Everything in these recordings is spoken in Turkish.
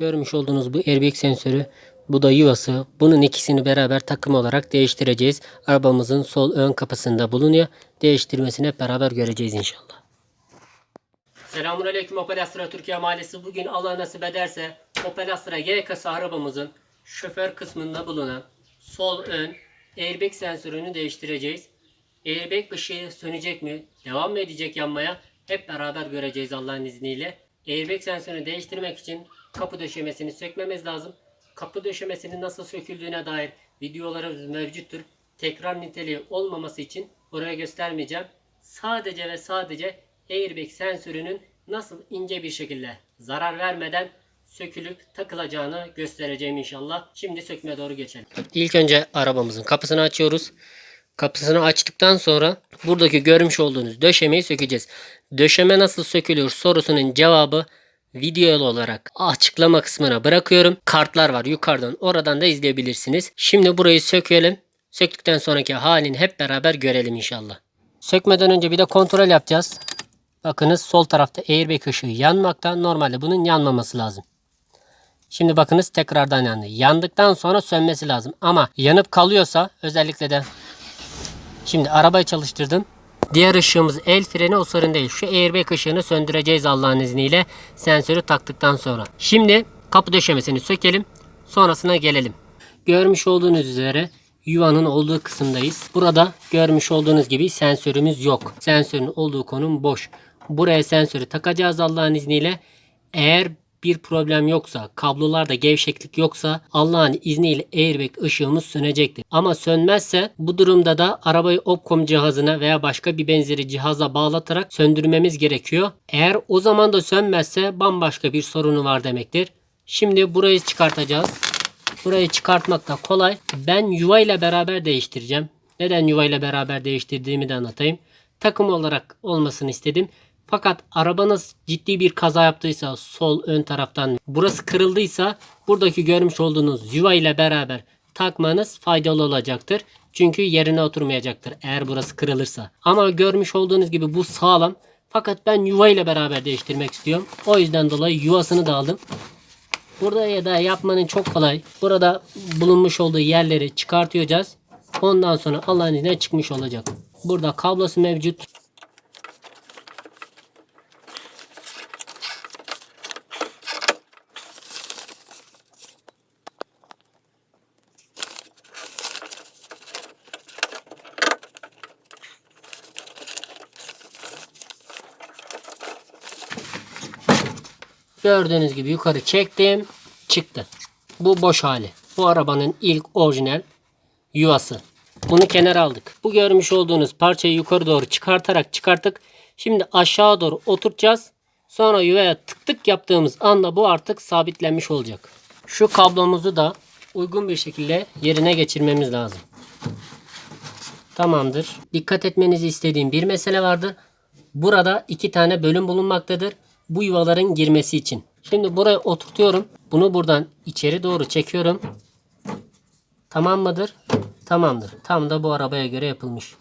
Görmüş olduğunuz bu airbag sensörü, bu da yuvası. Bunun ikisini beraber takım olarak değiştireceğiz. Arabamızın sol ön kapısında bulunuyor. Değiştirmesini hep beraber göreceğiz inşallah. Selamun Aleyküm Opel Astra Türkiye Mahallesi. Bugün Allah nasip ederse Opel Astra YKS arabamızın şoför kısmında bulunan sol ön airbag sensörünü değiştireceğiz. Airbag ışığı sönecek mi? Devam mı edecek yanmaya? Hep beraber göreceğiz Allah'ın izniyle. Airbag sensörünü değiştirmek için kapı döşemesini sökmemiz lazım. Kapı döşemesinin nasıl söküldüğüne dair videolarımız mevcuttur. Tekrar niteliği olmaması için buraya göstermeyeceğim. Sadece ve sadece airbag sensörünün nasıl ince bir şekilde zarar vermeden sökülüp takılacağını göstereceğim inşallah. Şimdi sökmeye doğru geçelim. İlk önce arabamızın kapısını açıyoruz. Kapısını açtıktan sonra buradaki görmüş olduğunuz döşemeyi sökeceğiz. Döşeme nasıl sökülür sorusunun cevabı videolu olarak açıklama kısmına bırakıyorum. Kartlar var yukarıdan oradan da izleyebilirsiniz. Şimdi burayı sökelim. Söktükten sonraki halini hep beraber görelim inşallah. Sökmeden önce bir de kontrol yapacağız. Bakınız sol tarafta airbag ışığı yanmakta. Normalde bunun yanmaması lazım. Şimdi bakınız tekrardan yandı. Yandıktan sonra sönmesi lazım. Ama yanıp kalıyorsa özellikle de Şimdi arabayı çalıştırdım. Diğer ışığımız el freni o sorun değil. Şu airbag ışığını söndüreceğiz Allah'ın izniyle. Sensörü taktıktan sonra. Şimdi kapı döşemesini sökelim. Sonrasına gelelim. Görmüş olduğunuz üzere yuvanın olduğu kısımdayız. Burada görmüş olduğunuz gibi sensörümüz yok. Sensörün olduğu konum boş. Buraya sensörü takacağız Allah'ın izniyle. Eğer bir problem yoksa, kablolarda gevşeklik yoksa Allah'ın izniyle airbag ışığımız sönecektir. Ama sönmezse bu durumda da arabayı Opcom cihazına veya başka bir benzeri cihaza bağlatarak söndürmemiz gerekiyor. Eğer o zaman da sönmezse bambaşka bir sorunu var demektir. Şimdi burayı çıkartacağız. Burayı çıkartmak da kolay. Ben yuva ile beraber değiştireceğim. Neden yuva ile beraber değiştirdiğimi de anlatayım. Takım olarak olmasını istedim. Fakat arabanız ciddi bir kaza yaptıysa sol ön taraftan burası kırıldıysa buradaki görmüş olduğunuz yuva ile beraber takmanız faydalı olacaktır. Çünkü yerine oturmayacaktır eğer burası kırılırsa. Ama görmüş olduğunuz gibi bu sağlam. Fakat ben yuva ile beraber değiştirmek istiyorum. O yüzden dolayı yuvasını da aldım. Burada ya da yapmanın çok kolay. Burada bulunmuş olduğu yerleri çıkartacağız. Ondan sonra Allah'ın izniyle çıkmış olacak. Burada kablosu mevcut. Gördüğünüz gibi yukarı çektim. Çıktı. Bu boş hali. Bu arabanın ilk orijinal yuvası. Bunu kenara aldık. Bu görmüş olduğunuz parçayı yukarı doğru çıkartarak çıkarttık. Şimdi aşağı doğru oturtacağız. Sonra yuvaya tık tık yaptığımız anda bu artık sabitlenmiş olacak. Şu kablomuzu da uygun bir şekilde yerine geçirmemiz lazım. Tamamdır. Dikkat etmenizi istediğim bir mesele vardı. Burada iki tane bölüm bulunmaktadır. Bu yuvaların girmesi için. Şimdi buraya oturtuyorum. Bunu buradan içeri doğru çekiyorum. Tamam mıdır? Tamamdır. Tam da bu arabaya göre yapılmış.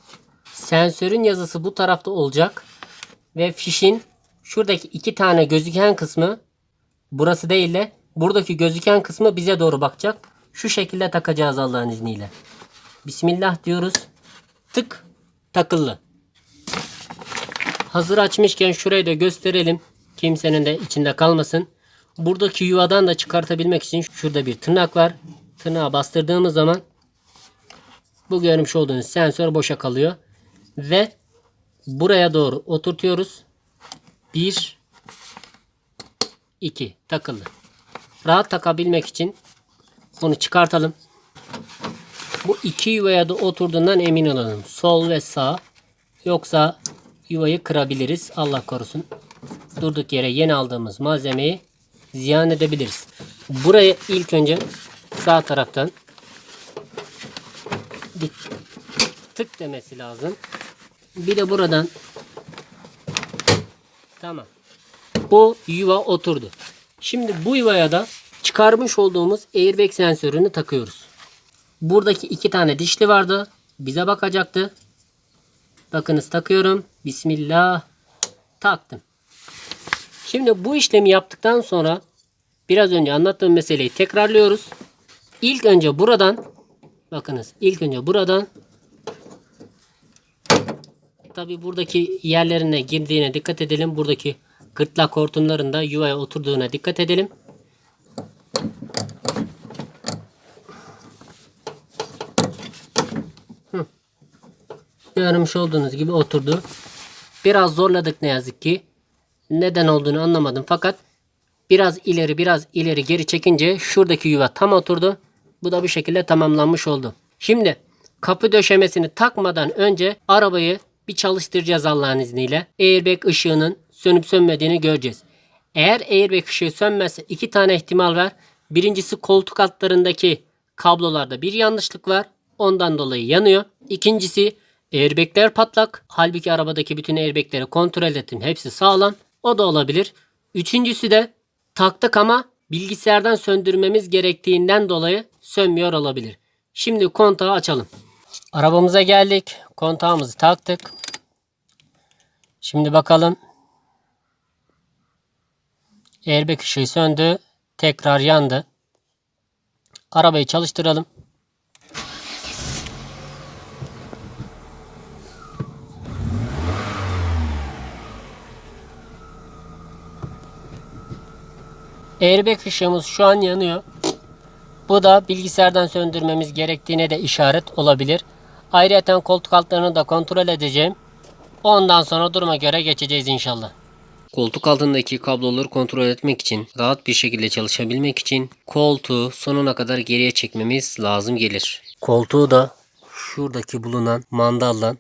Sensörün yazısı bu tarafta olacak. Ve fişin şuradaki iki tane gözüken kısmı burası değil de buradaki gözüken kısmı bize doğru bakacak. Şu şekilde takacağız Allah'ın izniyle. Bismillah diyoruz. Tık takıllı. Hazır açmışken şurayı da gösterelim. Kimsenin de içinde kalmasın. Buradaki yuvadan da çıkartabilmek için şurada bir tırnak var. Tırnağa bastırdığımız zaman bu görmüş olduğunuz sensör boşa kalıyor. Ve buraya doğru oturtuyoruz. 1 2 takıldı. Rahat takabilmek için bunu çıkartalım. Bu iki yuvaya da oturduğundan emin olalım. Sol ve sağ. Yoksa yuvayı kırabiliriz. Allah korusun. Durduk yere yeni aldığımız malzemeyi ziyan edebiliriz. Buraya ilk önce sağ taraftan tık demesi lazım. Bir de buradan tamam. Bu yuva oturdu. Şimdi bu yuvaya da çıkarmış olduğumuz airbag sensörünü takıyoruz. Buradaki iki tane dişli vardı. Bize bakacaktı. Bakınız takıyorum. Bismillah. Taktım. Şimdi bu işlemi yaptıktan sonra biraz önce anlattığım meseleyi tekrarlıyoruz. İlk önce buradan bakınız ilk önce buradan tabi buradaki yerlerine girdiğine dikkat edelim. Buradaki gırtlak hortumlarında yuvaya oturduğuna dikkat edelim. Görmüş olduğunuz gibi oturdu. Biraz zorladık ne yazık ki. Neden olduğunu anlamadım fakat biraz ileri biraz ileri geri çekince şuradaki yuva tam oturdu. Bu da bu şekilde tamamlanmış oldu. Şimdi kapı döşemesini takmadan önce arabayı bir çalıştıracağız Allah'ın izniyle. Airbag ışığının sönüp sönmediğini göreceğiz. Eğer airbag ışığı sönmezse iki tane ihtimal var. Birincisi koltuk altlarındaki kablolarda bir yanlışlık var. Ondan dolayı yanıyor. İkincisi airbagler patlak. Halbuki arabadaki bütün airbagleri kontrol ettim. Hepsi sağlam. O da olabilir. Üçüncüsü de taktık ama bilgisayardan söndürmemiz gerektiğinden dolayı sönmüyor olabilir. Şimdi kontağı açalım. Arabamıza geldik. Kontağımızı taktık. Şimdi bakalım. Airbag ışığı söndü. Tekrar yandı. Arabayı çalıştıralım. Airbag ışığımız şu an yanıyor. Bu da bilgisayardan söndürmemiz gerektiğine de işaret olabilir. Ayrıca koltuk altlarını da kontrol edeceğim. Ondan sonra duruma göre geçeceğiz inşallah. Koltuk altındaki kabloları kontrol etmek için, rahat bir şekilde çalışabilmek için koltuğu sonuna kadar geriye çekmemiz lazım gelir. Koltuğu da şuradaki bulunan mandaldan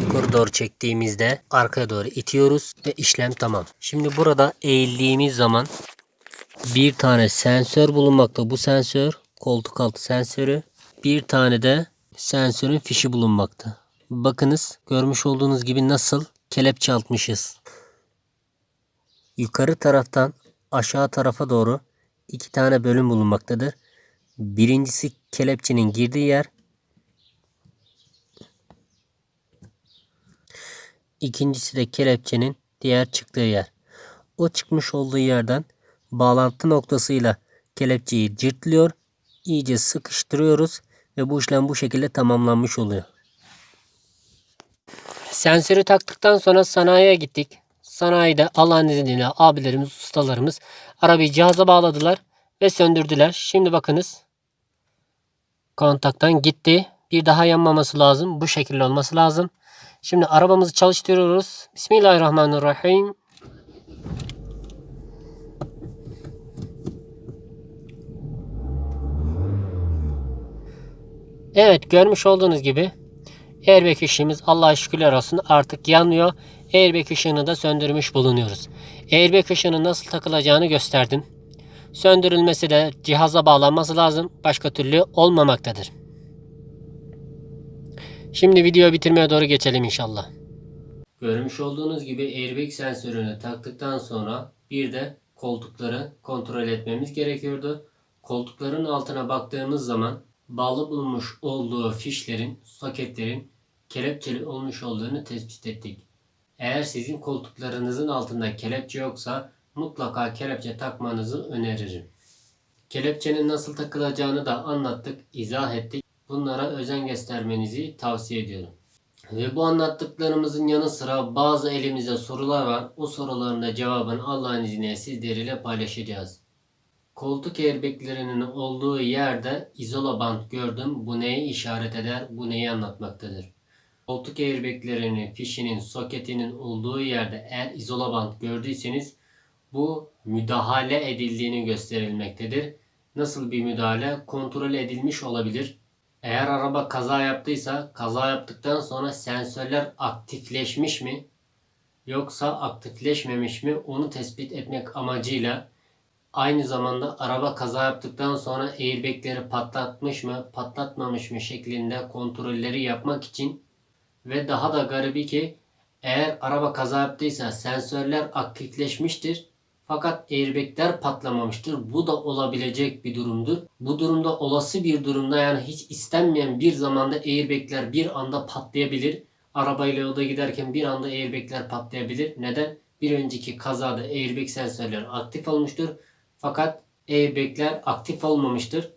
yukarı doğru çektiğimizde arkaya doğru itiyoruz ve işlem tamam. Şimdi burada eğildiğimiz zaman bir tane sensör bulunmakta. Bu sensör koltuk altı sensörü. Bir tane de sensörün fişi bulunmakta. Bakınız görmüş olduğunuz gibi nasıl kelepçe atmışız. Yukarı taraftan aşağı tarafa doğru iki tane bölüm bulunmaktadır. Birincisi kelepçenin girdiği yer. İkincisi de kelepçenin diğer çıktığı yer. O çıkmış olduğu yerden bağlantı noktasıyla kelepçeyi cırtlıyor. iyice sıkıştırıyoruz ve bu işlem bu şekilde tamamlanmış oluyor. Sensörü taktıktan sonra sanayiye gittik. Sanayide Allah'ın izniyle abilerimiz, ustalarımız arabayı cihaza bağladılar ve söndürdüler. Şimdi bakınız kontaktan gitti. Bir daha yanmaması lazım. Bu şekilde olması lazım. Şimdi arabamızı çalıştırıyoruz. Bismillahirrahmanirrahim. Evet görmüş olduğunuz gibi airbag ışığımız Allah'a şükürler olsun artık yanmıyor. Airbag ışığını da söndürmüş bulunuyoruz. Airbag ışığının nasıl takılacağını gösterdim. Söndürülmesi de cihaza bağlanması lazım. Başka türlü olmamaktadır. Şimdi video bitirmeye doğru geçelim inşallah. Görmüş olduğunuz gibi airbag sensörünü taktıktan sonra bir de koltukları kontrol etmemiz gerekiyordu. Koltukların altına baktığımız zaman bağlı bulunmuş olduğu fişlerin, soketlerin kelepçeli olmuş olduğunu tespit ettik. Eğer sizin koltuklarınızın altında kelepçe yoksa mutlaka kelepçe takmanızı öneririm. Kelepçenin nasıl takılacağını da anlattık, izah ettik. Bunlara özen göstermenizi tavsiye ediyorum. Ve bu anlattıklarımızın yanı sıra bazı elimizde sorular var. O soruların da cevabını Allah'ın izniyle sizlerle paylaşacağız. Koltuk airbaglerinin olduğu yerde izola bant gördüm. Bu neyi işaret eder? Bu neyi anlatmaktadır? Koltuk airbaglerinin fişinin, soketinin olduğu yerde eğer izola bant gördüyseniz bu müdahale edildiğini gösterilmektedir. Nasıl bir müdahale? Kontrol edilmiş olabilir. Eğer araba kaza yaptıysa kaza yaptıktan sonra sensörler aktifleşmiş mi yoksa aktifleşmemiş mi onu tespit etmek amacıyla aynı zamanda araba kaza yaptıktan sonra airbagleri patlatmış mı patlatmamış mı şeklinde kontrolleri yapmak için ve daha da garibi ki eğer araba kaza yaptıysa sensörler aktifleşmiştir fakat airbagler patlamamıştır. Bu da olabilecek bir durumdur. Bu durumda olası bir durumda yani hiç istenmeyen bir zamanda airbagler bir anda patlayabilir. Arabayla yolda giderken bir anda airbagler patlayabilir. Neden? Bir önceki kazada airbag sensörleri aktif olmuştur. Fakat airbagler aktif olmamıştır.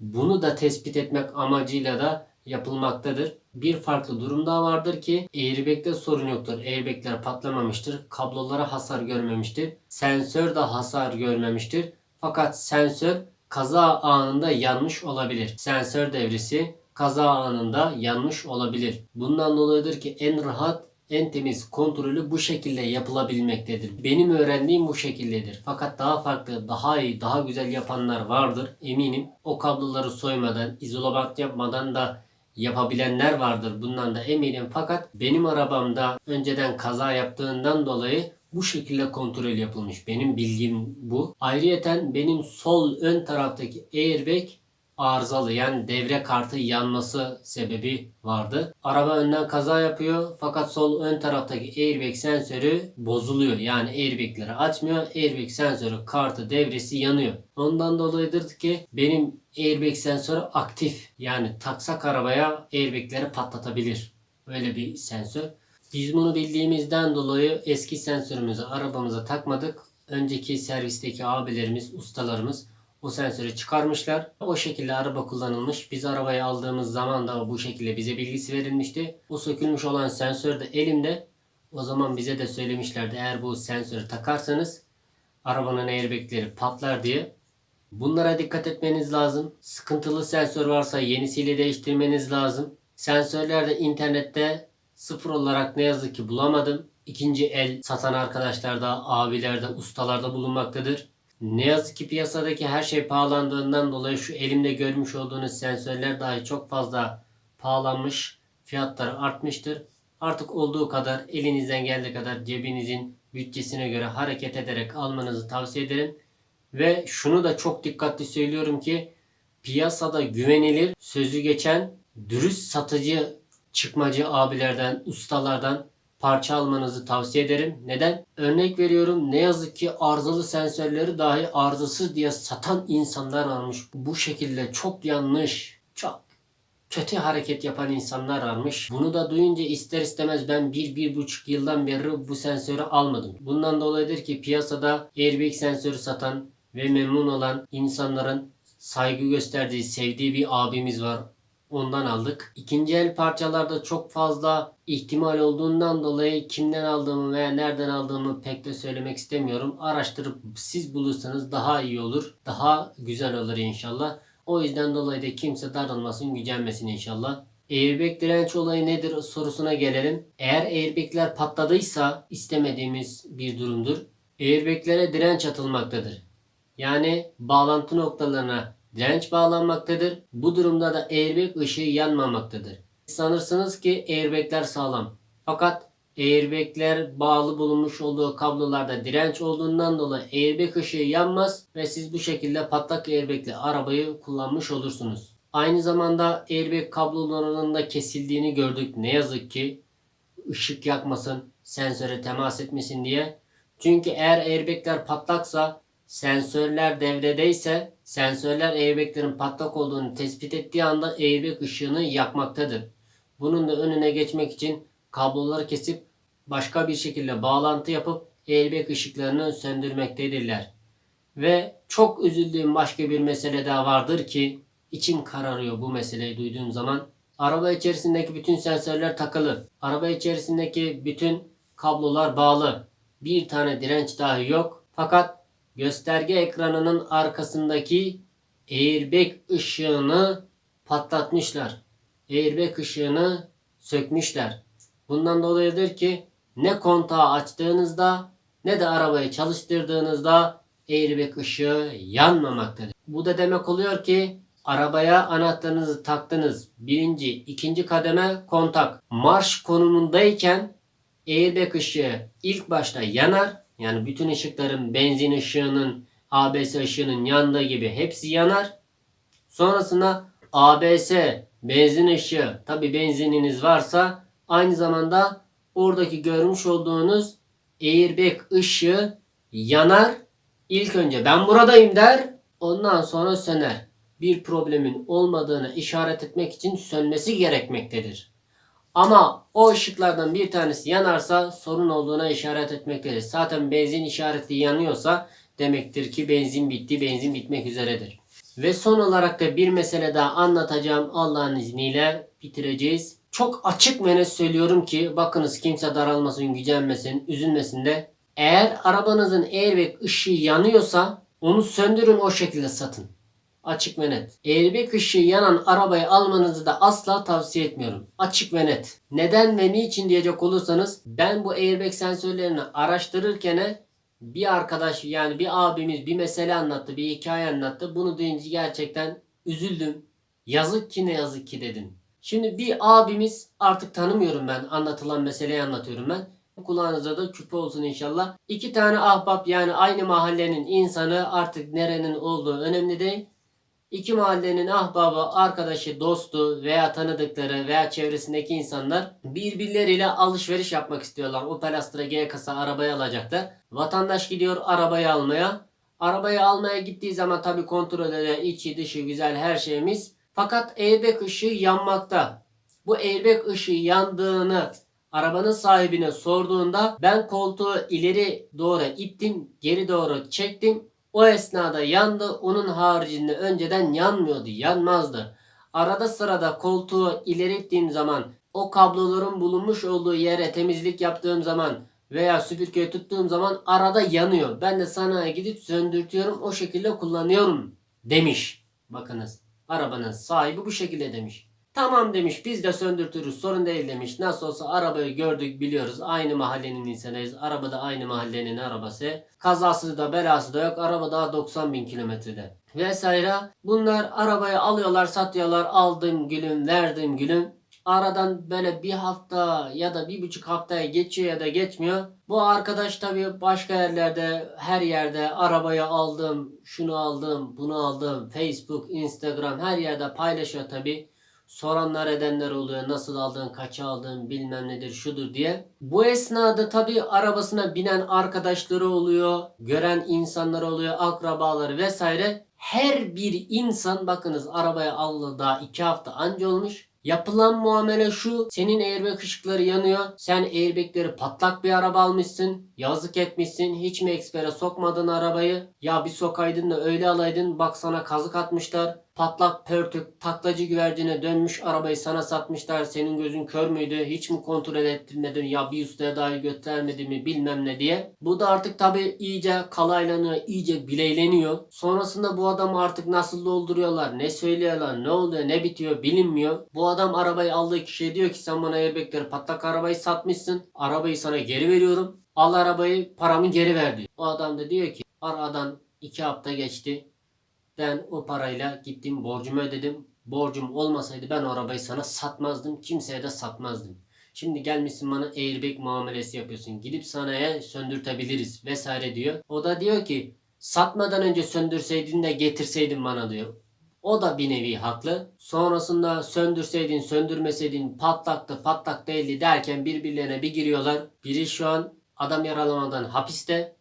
Bunu da tespit etmek amacıyla da yapılmaktadır. Bir farklı durum daha vardır ki airbag'de sorun yoktur. Airbagler patlamamıştır. Kablolara hasar görmemiştir. Sensör de hasar görmemiştir. Fakat sensör kaza anında yanmış olabilir. Sensör devresi kaza anında yanmış olabilir. Bundan dolayıdır ki en rahat en temiz kontrolü bu şekilde yapılabilmektedir. Benim öğrendiğim bu şekildedir. Fakat daha farklı, daha iyi, daha güzel yapanlar vardır. Eminim o kabloları soymadan, izolamat yapmadan da yapabilenler vardır. Bundan da eminim. Fakat benim arabamda önceden kaza yaptığından dolayı bu şekilde kontrol yapılmış. Benim bilgim bu. Ayrıyeten benim sol ön taraftaki airbag arızalı yani devre kartı yanması sebebi vardı. Araba önden kaza yapıyor fakat sol ön taraftaki airbag sensörü bozuluyor. Yani airbagleri açmıyor. Airbag sensörü kartı devresi yanıyor. Ondan dolayıdır ki benim airbag sensörü aktif. Yani taksak arabaya airbagleri patlatabilir. Öyle bir sensör. Biz bunu bildiğimizden dolayı eski sensörümüzü arabamıza takmadık. Önceki servisteki abilerimiz, ustalarımız o sensörü çıkarmışlar. O şekilde araba kullanılmış. Biz arabayı aldığımız zaman da bu şekilde bize bilgisi verilmişti. O sökülmüş olan sensör de elimde. O zaman bize de söylemişlerdi eğer bu sensörü takarsanız arabanın airbagleri patlar diye. Bunlara dikkat etmeniz lazım. Sıkıntılı sensör varsa yenisiyle değiştirmeniz lazım. Sensörlerde internette sıfır olarak ne yazık ki bulamadım. İkinci el satan arkadaşlar da, abiler de, ustalar da bulunmaktadır. Ne yazık ki piyasadaki her şey pahalandığından dolayı şu elimde görmüş olduğunuz sensörler dahi çok fazla pahalanmış. Fiyatları artmıştır. Artık olduğu kadar elinizden geldiği kadar cebinizin bütçesine göre hareket ederek almanızı tavsiye ederim. Ve şunu da çok dikkatli söylüyorum ki piyasada güvenilir, sözü geçen, dürüst satıcı çıkmacı abilerden, ustalardan parça almanızı tavsiye ederim. Neden? Örnek veriyorum ne yazık ki arızalı sensörleri dahi arızasız diye satan insanlar varmış. Bu şekilde çok yanlış, çok kötü hareket yapan insanlar varmış. Bunu da duyunca ister istemez ben bir, bir buçuk yıldan beri bu sensörü almadım. Bundan dolayıdır ki piyasada airbag sensörü satan ve memnun olan insanların saygı gösterdiği, sevdiği bir abimiz var. Ondan aldık. İkinci el parçalarda çok fazla ihtimal olduğundan dolayı kimden aldığımı veya nereden aldığımı pek de söylemek istemiyorum. Araştırıp siz bulursanız daha iyi olur. Daha güzel olur inşallah. O yüzden dolayı da kimse darılmasın, gücenmesin inşallah. Airbag direnç olayı nedir sorusuna gelelim. Eğer airbagler patladıysa istemediğimiz bir durumdur. Airbaglere direnç atılmaktadır. Yani bağlantı noktalarına direnç bağlanmaktadır. Bu durumda da airbag ışığı yanmamaktadır. Sanırsınız ki airbagler sağlam. Fakat airbagler bağlı bulunmuş olduğu kablolarda direnç olduğundan dolayı airbag ışığı yanmaz ve siz bu şekilde patlak airbagli arabayı kullanmış olursunuz. Aynı zamanda airbag kablolarının da kesildiğini gördük. Ne yazık ki ışık yakmasın, sensöre temas etmesin diye. Çünkü eğer airbagler patlaksa sensörler devredeyse sensörler airbaglerin patlak olduğunu tespit ettiği anda airbag ışığını yakmaktadır. Bunun da önüne geçmek için kabloları kesip başka bir şekilde bağlantı yapıp airbag ışıklarını söndürmektedirler. Ve çok üzüldüğüm başka bir mesele daha vardır ki içim kararıyor bu meseleyi duyduğum zaman. Araba içerisindeki bütün sensörler takılı. Araba içerisindeki bütün kablolar bağlı. Bir tane direnç dahi yok. Fakat gösterge ekranının arkasındaki airbag ışığını patlatmışlar. Airbag ışığını sökmüşler. Bundan dolayıdır ki ne kontağı açtığınızda ne de arabayı çalıştırdığınızda airbag ışığı yanmamaktadır. Bu da demek oluyor ki arabaya anahtarınızı taktınız. Birinci, ikinci kademe kontak. Marş konumundayken airbag ışığı ilk başta yanar. Yani bütün ışıkların benzin ışığının, ABS ışığının yandığı gibi hepsi yanar. Sonrasında ABS, benzin ışığı, tabi benzininiz varsa aynı zamanda oradaki görmüş olduğunuz airbag ışığı yanar. İlk önce ben buradayım der. Ondan sonra söner. Bir problemin olmadığını işaret etmek için sönmesi gerekmektedir. Ama o ışıklardan bir tanesi yanarsa sorun olduğuna işaret etmektedir. Zaten benzin işareti yanıyorsa demektir ki benzin bitti, benzin bitmek üzeredir. Ve son olarak da bir mesele daha anlatacağım Allah'ın izniyle bitireceğiz. Çok açık ve net söylüyorum ki bakınız kimse daralmasın, gücenmesin, üzülmesin de. Eğer arabanızın airbag ışığı yanıyorsa onu söndürün o şekilde satın. Açık ve net. Airbag ışığı yanan arabayı almanızı da asla tavsiye etmiyorum. Açık ve net. Neden ve niçin diyecek olursanız ben bu airbag sensörlerini araştırırken bir arkadaş yani bir abimiz bir mesele anlattı, bir hikaye anlattı. Bunu duyunca gerçekten üzüldüm. Yazık ki ne yazık ki dedim. Şimdi bir abimiz artık tanımıyorum ben anlatılan meseleyi anlatıyorum ben. Kulağınıza da küpe olsun inşallah. İki tane ahbap yani aynı mahallenin insanı artık nerenin olduğu önemli değil. İki mahallenin ahbabı, arkadaşı, dostu veya tanıdıkları veya çevresindeki insanlar birbirleriyle alışveriş yapmak istiyorlar. Opel Astra G kasa arabayı alacaklar. Vatandaş gidiyor arabayı almaya. Arabayı almaya gittiği zaman tabi kontrol ediyor. içi dışı güzel her şeyimiz. Fakat airbag ışığı yanmakta. Bu airbag ışığı yandığını arabanın sahibine sorduğunda ben koltuğu ileri doğru ittim, geri doğru çektim. O esnada yandı. Onun haricinde önceden yanmıyordu, yanmazdı. Arada sırada koltuğu ileri ittiğim zaman o kabloların bulunmuş olduğu yere temizlik yaptığım zaman veya süpürgeyi tuttuğum zaman arada yanıyor. Ben de sanayiye gidip söndürtüyorum o şekilde kullanıyorum demiş. Bakınız arabanın sahibi bu şekilde demiş. Tamam demiş biz de söndürtürüz sorun değil demiş. Nasıl olsa arabayı gördük biliyoruz. Aynı mahallenin insanıyız. Araba da aynı mahallenin arabası. Kazası da belası da yok. Araba daha 90 bin kilometrede. Vesaire. Bunlar arabayı alıyorlar satıyorlar. Aldım gülüm verdim gülüm. Aradan böyle bir hafta ya da bir buçuk haftaya geçiyor ya da geçmiyor. Bu arkadaş tabii başka yerlerde her yerde arabayı aldım, şunu aldım, bunu aldım. Facebook, Instagram her yerde paylaşıyor tabii soranlar edenler oluyor. Nasıl aldın, kaça aldın, bilmem nedir, şudur diye. Bu esnada tabii arabasına binen arkadaşları oluyor, gören insanlar oluyor, akrabaları vesaire. Her bir insan bakınız arabaya aldı daha iki hafta anca olmuş. Yapılan muamele şu. Senin airbag ışıkları yanıyor. Sen airbagleri patlak bir araba almışsın. Yazık etmişsin. Hiç mi ekspere sokmadın arabayı? Ya bir sokaydın da öyle alaydın. Bak sana kazık atmışlar. Patlak pörtük taklacı güvercine dönmüş arabayı sana satmışlar. Senin gözün kör müydü? Hiç mi kontrol ettirmedin? Ya bir ustaya dahi göstermedi mi bilmem ne diye. Bu da artık tabi iyice kalaylanıyor. iyice bileyleniyor. Sonrasında bu adamı artık nasıl dolduruyorlar? Ne söylüyorlar? Ne oluyor? Ne bitiyor? Bilinmiyor. Bu adam arabayı aldığı kişiye diyor ki sen bana airbagleri patlak arabayı satmışsın. Arabayı sana geri veriyorum. Al arabayı paramı geri ver diyor. O adam da diyor ki aradan iki hafta geçti. Ben o parayla gittim borcumu ödedim. Borcum olmasaydı ben o arabayı sana satmazdım. Kimseye de satmazdım. Şimdi gelmişsin bana airbag muamelesi yapıyorsun. Gidip sanayiye söndürtebiliriz vesaire diyor. O da diyor ki satmadan önce söndürseydin de getirseydin bana diyor. O da bir nevi haklı. Sonrasında söndürseydin, söndürmeseydin patlaktı, patlak değildi derken birbirlerine bir giriyorlar. Biri şu an adam yaralamadan hapiste.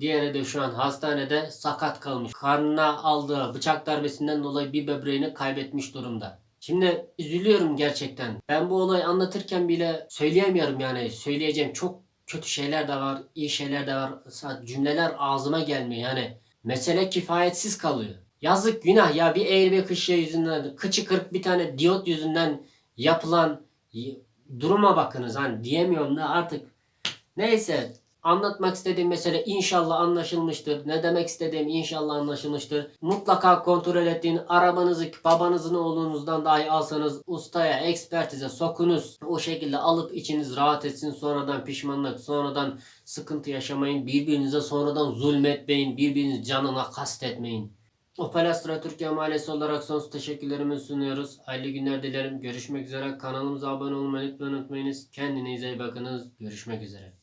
Diğeri de şu an hastanede sakat kalmış. Karnına aldığı bıçak darbesinden dolayı bir böbreğini kaybetmiş durumda. Şimdi üzülüyorum gerçekten. Ben bu olayı anlatırken bile söyleyemiyorum yani. Söyleyeceğim çok kötü şeyler de var, iyi şeyler de var. Cümleler ağzıma gelmiyor yani. Mesele kifayetsiz kalıyor. Yazık günah ya bir airbag ışığı yüzünden, kıçı kırık bir tane diyot yüzünden yapılan duruma bakınız. Hani diyemiyorum da artık. Neyse Anlatmak istediğim mesele inşallah anlaşılmıştır. Ne demek istediğim inşallah anlaşılmıştır. Mutlaka kontrol ettiğin arabanızı babanızın oğlunuzdan dahi alsanız ustaya, ekspertize sokunuz. O şekilde alıp içiniz rahat etsin. Sonradan pişmanlık, sonradan sıkıntı yaşamayın. Birbirinize sonradan zulmetmeyin. Birbiriniz canına kastetmeyin. Opel Astra Türkiye Mahallesi olarak sonsuz teşekkürlerimi sunuyoruz. Hayırlı günler dilerim. Görüşmek üzere. Kanalımıza abone olmayı lütfen unutmayınız. Kendinize iyi bakınız. Görüşmek üzere.